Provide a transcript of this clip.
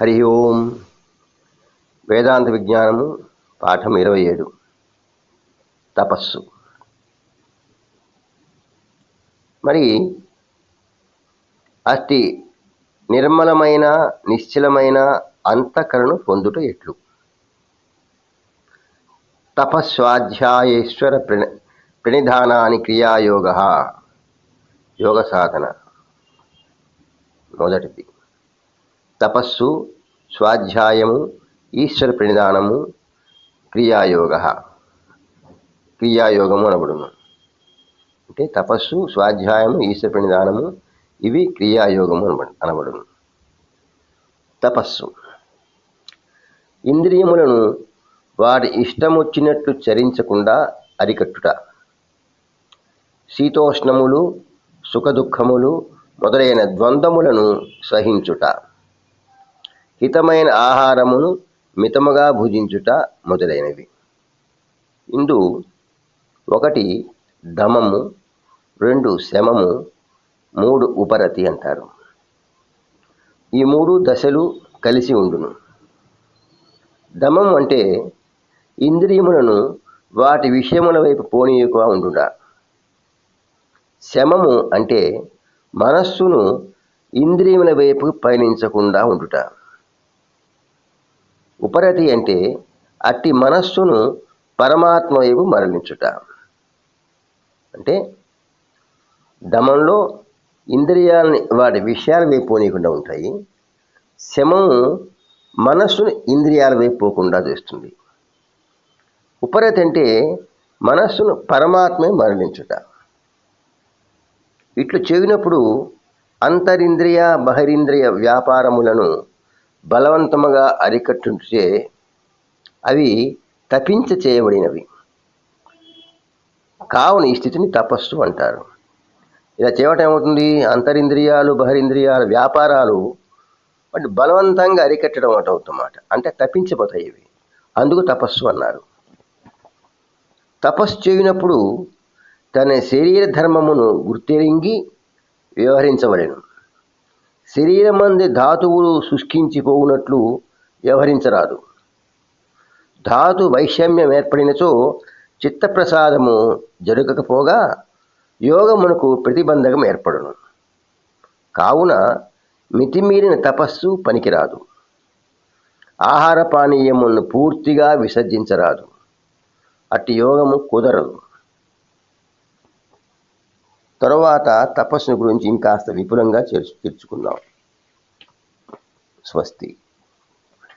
హరి ఓం. వేదాంత విజ్ఞానము పాఠం ఇరవై ఏడు. తపస్సు. మరి అతి నిర్మలమైన నిశ్చలమైన అంతఃకరణ పొందుట ఎట్లు? తపస్వాధ్యాయేశ్వర ప్రణి ప్రణిధానాని క్రియాయోగ. యోగ సాధన. మొదటిది. తపస్సు స్వాధ్యాయము ఈశ్వర ప్రణిధానము క్రియాయోగ. క్రియాయోగము అనబడును. అంటే తపస్సు స్వాధ్యాయము ఈశ్వర ప్రణిధానము ఇవి క్రియాయోగము అనబడు అనబడును. తపస్సు. ఇంద్రియములను వారి ఇష్టమొచ్చినట్లు చరించకుండా అరికట్టుట. శీతోష్ణములు సుఖదుఖములు మొదలైన ద్వంద్వములను సహించుట. హితమైన ఆహారమును మితముగా భుజించుట మొదలైనవి. ఇందు ఒకటి దమము రెండు శమము మూడు ఉపరతి అంటారు. ఈ మూడు దశలు కలిసి ఉండును. దమం అంటే ఇంద్రియములను వాటి విషయముల వైపు పోనీయక ఉండుట. శమము అంటే మనస్సును ఇంద్రియముల వైపు పయనించకుండా ఉండుట. ఉపరతి అంటే అట్టి మనస్సును పరమాత్మ వైపు మరలించుట. అంటే దమంలో ఇంద్రియాలని వాటి విషయాల వైపు పోనీయకుండా ఉంటాయి. శమము మనస్సును ఇంద్రియాల వైపు పోకుండా చేస్తుంది. ఉపరతి అంటే మనస్సును పరమాత్మే మరలించుట. ఇట్లు చెవినప్పుడు అంతరింద్రియ బహిరింద్రియ వ్యాపారములను బలవంతముగా అరికట్టుంటే అవి తపించ చేయబడినవి. కావున ఈ స్థితిని తపస్సు అంటారు. ఇలా చేయటం ఏమవుతుంది? అంతరింద్రియాలు బహిరింద్రియాలు వ్యాపారాలు వాటి బలవంతంగా అరికట్టడం ఒకటి అవుతున్నమాట. అంటే తప్పించిపోతాయి ఇవి. అందుకు తపస్సు అన్నారు. తపస్సు చేయనప్పుడు తన శరీర ధర్మమును గుర్తెరింగి వ్యవహరించవలెను శరీరమంది ధాతువులు శుష్కించిపోవునట్లు వ్యవహరించరాదు. ధాతు వైషమ్యం ఏర్పడినచో చిత్తప్రసాదము జరగకపోగా యోగమునకు ప్రతిబంధకం ఏర్పడును. కావున మితిమీరిన తపస్సు పనికిరాదు. ఆహార పానీయములను పూర్తిగా విసర్జించరాదు. అట్టి యోగము కుదరదు. తరువాత తపస్సును గురించి ఇంకాస్త విపులంగా చేర్చు తెచ్చుకుందాం స్వస్తి.